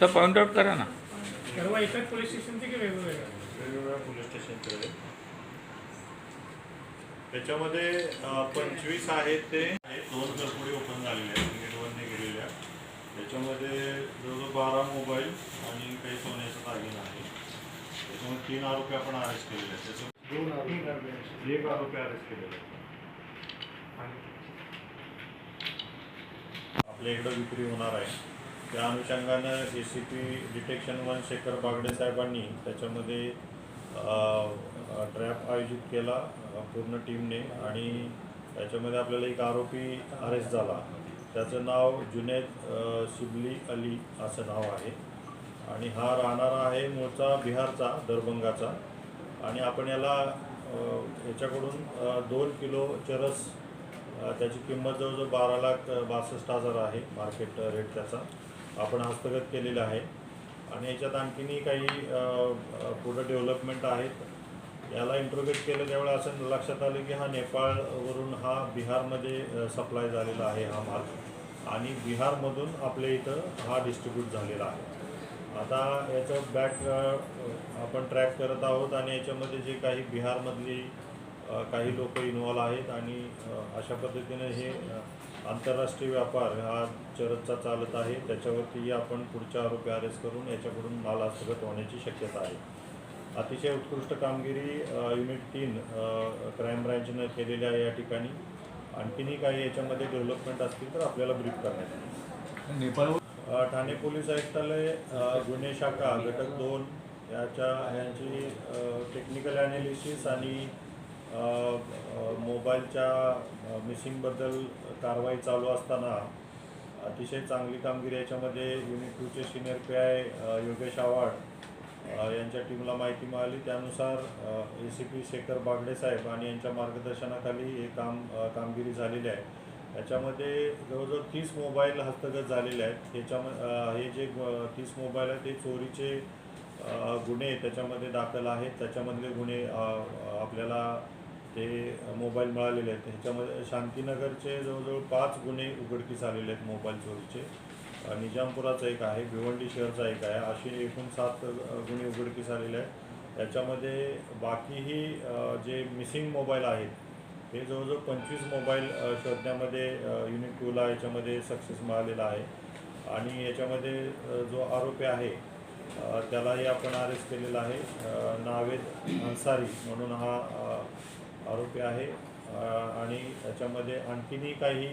Sir point out करा ना. सर्व एकाच पोलीस स्टेशनचे की वेगवेगळ्या वेगवेगळ्या पोलीस स्टेशनचे आहेत. त्याच्यामध्ये अं, पंचवीस आहेत ते. आहेत. दोन घरपुडी ओपन झालेले आहेत. गेट वनने गेलेल्या त्याच्यामध्ये जवळजवळ बारा मोबाईल आणि काही सोन्याचा दागिना आहे त्याच्यामध्ये तीन आरोपी आपण अरेस्ट केलेले आहेत. त्याच्यामध्ये दोन आरोपी एक आरोपी अरेस्ट केलेले आहेत. आपल्या इकडं विक्री होणार आहे. त्या अनुषंगानं A C P detection one Shekhar Bagade साहेबांनी त्याच्यामध्ये ट्रॅप आयोजित केला पूर्ण टीमने. आणि त्याच्यामध्ये आपल्याला एक आरोपी अरेस्ट झाला. त्याचं नाव जुनेद सिबली अली असं नाव आहे. आणि हा राहणारा आहे मूळचा बिहारचा दरभंगाचा. आणि आपण याला याच्याकडून दोन किलो चरस त्याची किंमत जवळजवळ बारा लाख बासष्ट हजार आहे. मार्केट रेट त्याचा. आपण हस्तगत केलेलं आहे. आणि याच्यात आणखीनही काही पुढं डेव्हलपमेंट आहेत. याला इंट्रोगेट केलं त्यावेळेस असं लक्षात आलं की हा नेपाळवरून हा बिहारमध्ये सप्लाय झालेला आहे हा माल. आणि बिहारमधून आपल्या इथं हा डिस्ट्रीब्यूट झालेला आहे. आता याचं बॅक आपण ट्रॅक करत आहोत. आणि याच्यामध्ये जे काही बिहारमधली काही लोक इन्वॉल्व आहेत आणि अशा पद्धतीने हे आंतरराष्ट्रीय व्यापार हा चरतचा चालत आहे. त्याच्यावरती आपण पुढच्या आरोपी अरेस्ट करून याच्याकडून माल हस्तगत होण्याची शक्यता आहे. अतिशय उत्कृष्ट कामगिरी युनिट तीन क्राईम ब्रँचनं केलेली आहे या ठिकाणी. आणखीनही काही याच्यामध्ये डेव्हलपमेंट असतील तर आपल्याला ब्रीफ करण्यात येईल. ठाणे पोलीस आयुक्तालय गुन्हे शाखा घटक दोन याच्या यांची टेक्निकल ॲनालिसिस आणि मोबाईलच्या मिसिंगबद्दल कारवाई चालू असताना अतिशय चांगली कामगिरी याच्यामध्ये unit टूचे senior P I Yogesh Avhad यांच्या टीमला माहिती मिळाली. त्यानुसार A C P Shekhar Bagade साहेब आणि यांच्या मार्गदर्शनाखाली हे काम कामगिरी झालेली आहे. याच्यामध्ये जवळजवळ तीस मोबाईल हस्तगत झालेले आहेत. ह्याच्यामध्ये हे जे तीस मोबाईल आहेत ते चोरीचे गुन्हे त्याच्यामध्ये दाखल आहेत. त्याच्यामधले गुन्हे आपल्याला ते मोबाईल मिळालेले आहेत. ह्याच्यामध्ये शांतीनगरचे जवळजवळ पाच गुन्हे उघडकीस आलेले आहेत मोबाईल चोरीचे. निजामपुराचा एक आहे भिवंडी शहरचा एक आहे. असे एकूण सात गुन्हे उघडकीस आलेले आहेत. त्याच्यामध्ये बाकीही जे मिसिंग मोबाईल आहेत हे जवळजवळ पंचवीस मोबाईल शोधण्यामध्ये युनिट टूला याच्यामध्ये सक्सेस मिळालेला आहे. आणि याच्यामध्ये जो आरोपी आहे त्यालाही आपण अरेस्ट केलेला आहे. नावेद अन्सारी म्हणून हा आरोपी आहे. आणि याच्यामध्ये आणखीनही काही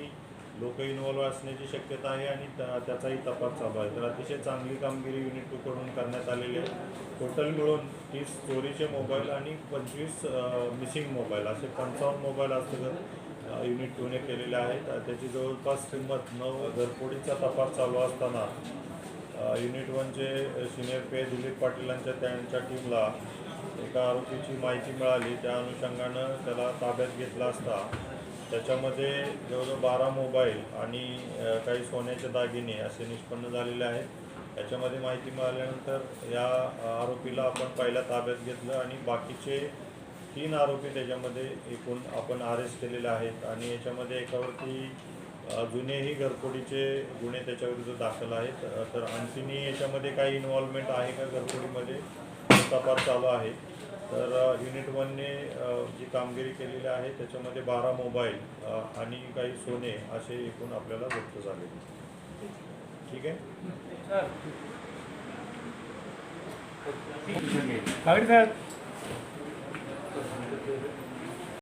लोक इन्व्हॉल्व असण्याची शक्यता आहे आणि त्या- त्याचाही तपास चालू आहे. तर अतिशय चांगली कामगिरी युनिट टूकडून करण्यात आलेली आहे. टोटल मिळून तीस चोरीचे मोबाईल आणि पंचवीस मिसिंग मोबाईल असे पंचावन्न मोबाईल असतं युनिट टूने केलेले आहेत त्याची जवळपास किंमत नऊ घरपोडीचा तपास चालू असताना युनिट वनचे सिनियर पे दिलीप पाटील यांच्या त्यांच्या टीमला एका आरोपीची माहिती मिळाली त्या अनुषंगानं त्याला ताब्यात घेतला असता. त्याच्यामध्ये जवळजवळ बारा मोबाईल आणि काही सोन्याचे दागिने असे निष्पन्न झालेले आहेत. याच्यामध्ये माहिती मिळाल्यानंतर या आरोपीला आपण पहिल्या ताब्यात घेतलं आणि बाकीचे तीन आरोपी त्याच्यामध्ये एकूण आपण अरेस्ट केलेले आहेत. आणि याच्यामध्ये एकावरती जुनेही घरफोडीचे गुन्हे त्याच्याविरुद्ध दाखल आहेत. तर आणखीनही याच्यामध्ये काही इन्व्हॉल्वमेंट आहे का घरफोडीमध्ये? तपास चालू आहे. तर युनिट वनने जी कामगिरी केलेली आहे त्याच्यामध्ये बारा मोबाईल आणि काही सोने असे एकूण आपल्याला जप्त झाले. ठीक आहे? साहेब.